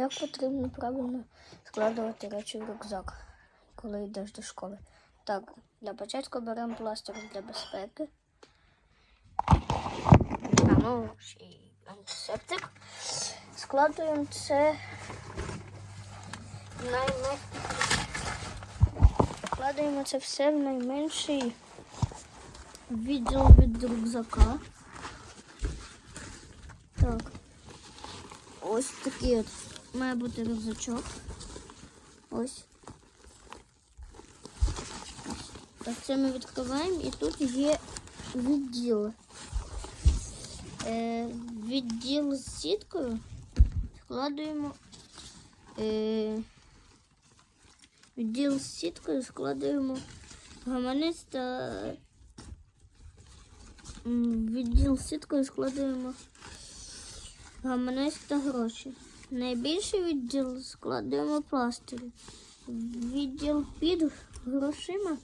Як потрібно правильно складувати речі в рюкзак, коли йдеш до школи? Так, для початку беремо пластир для безпеки. А ну, й антисептик. Складуємо це в найме... Складуємо це все в найменший відділ від рюкзака. Так. Ось такий от має бути рюкзачок. Ось. Так, це ми відкриваємо і тут є відділ. Е, відділ з сіткою складуємо. Е, відділ з сіткою складуємо гаманець та відділ з сіткою складуємо гаманець та гроші. Найбільший відділ складуємо пластирі. Відділ під грошима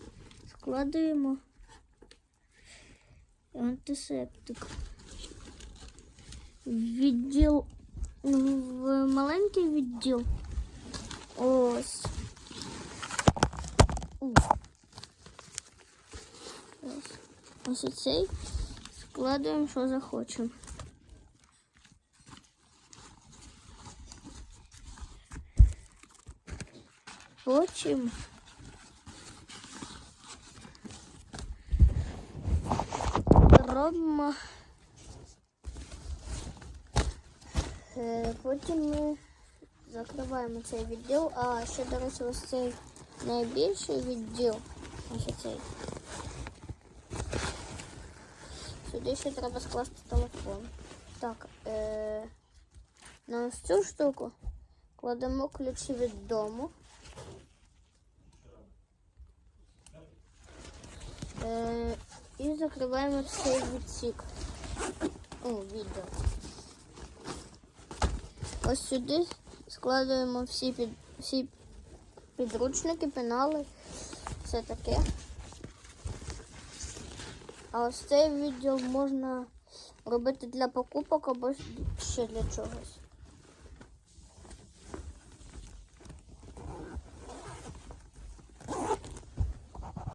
складуємо антисептик. Відділ в маленький відділ. Ось. Ось. Ось оцей складуємо, що захочемо. Потім робимо. Е, Потім ми закриваємо цей відділ, а ще, до речі, ось цей найбільший відділ. Ось цей. Сюди ще треба скласти телефон. Так, е, на ось цю штуку Кладемо ключі від дому. Е, і закриваємо цей відсік. О, відео. Ось сюди складуємо всі, під, всі підручники, пенали, все таке. А ось цей відділ можна робити для покупок або ще для чогось.